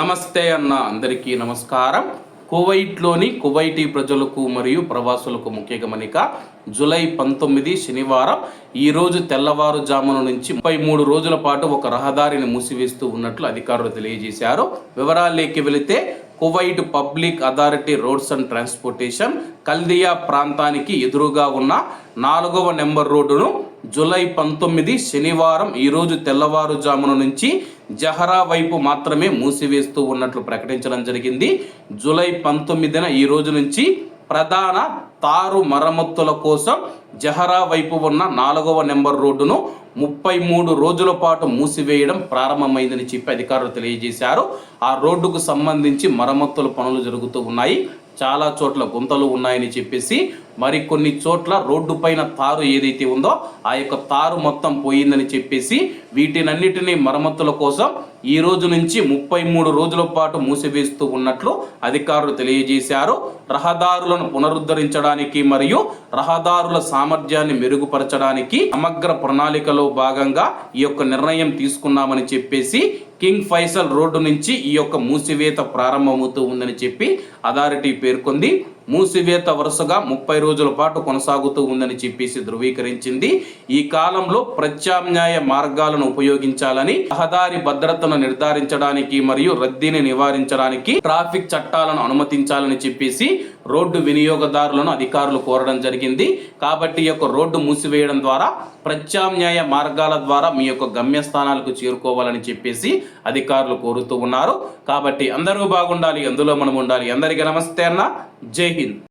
నమస్తే అన్న అందరికీ నమస్కారం. కువైట్లోని కువైటీ ప్రజలకు మరియు ప్రవాసులకు ముఖ్య గమనిక జూలై పంతొమ్మిది శనివారం ఈరోజు తెల్లవారుజామున నుంచి ముప్పై మూడు రోజుల పాటు ఒక రహదారిని మూసివేస్తూ ఉన్నట్లు అధికారులు తెలియజేశారు. వివరాల్లోకి వెళితే Kuwait public authority roads and transportation Khaldiya ప్రాంతానికి ఎదురుగా ఉన్న నాలుగవ నెంబర్ రోడ్డును జూలై పంతొమ్మిది శనివారం ఈరోజు తెల్లవారుజామున నుంచి జహరా వైపు మాత్రమే మూసివేస్తూ ఉన్నట్లు ప్రకటించడం జరిగింది. జూలై పంతొమ్మిదిన ఈ రోజు నుంచి ప్రధాన తారు మరమ్మతుల కోసం జహరా వైపు ఉన్న నాలుగవ నెంబర్ రోడ్డును ముప్పై మూడు రోజుల పాటు మూసివేయడం ప్రారంభమైందని చెప్పి అధికారులు తెలియజేశారు. ఆ రోడ్డుకు సంబంధించి మరమ్మతుల పనులు జరుగుతూ ఉన్నాయి. చాలా చోట్ల గుంతలు ఉన్నాయని చెప్పేసి మరికొన్ని చోట్ల రోడ్డు పైన తారు ఏదైతే ఉందో ఆ యొక్క తారు మొత్తం పోయిందని చెప్పేసి వీటినన్నిటినీ మరమ్మతుల కోసం ఈ రోజు నుంచి ముప్పై మూడు రోజుల పాటు మూసివేస్తూ ఉన్నట్లు అధికారులు తెలియజేశారు. రహదారులను పునరుద్ధరించడానికి మరియు రహదారుల సామర్థ్యాన్ని మెరుగుపరచడానికి సమగ్ర ప్రణాళికలో భాగంగా ఈ యొక్క నిర్ణయం తీసుకున్నామని చెప్పేసి కింగ్ ఫైసల్ రోడ్డు నుంచి ఈ యొక్క మూసివేత ప్రారంభమవుతూ ఉందని చెప్పి అథారిటీ పేర్కొంది. మూసివేత వరుసగా ముప్పై రోజుల పాటు కొనసాగుతూ ఉందని చెప్పేసి ధృవీకరించింది. ఈ కాలంలో ప్రత్యామ్నాయ మార్గాలను ఉపయోగించాలని రహదారి భద్రతను నిర్ధారించడానికి మరియు రద్దీని నివారించడానికి ట్రాఫిక్ చట్టాలను అనుమతించాలని చెప్పేసి రోడ్డు వినియోగదారులను అధికారులు కోరడం జరిగింది. కాబట్టి ఈ యొక్క రోడ్డు మూసివేయడం ద్వారా ప్రత్యామ్నాయ మార్గాల ద్వారా మీ యొక్క గమ్యస్థానాలకు చేరుకోవాలని చెప్పేసి అధికారులు కోరుతూ ఉన్నారు. కాబట్టి అందరూ బాగుండాలి అందులో మనం ఉండాలి. అందరికీ నమస్తే అన్న. జై హింద్.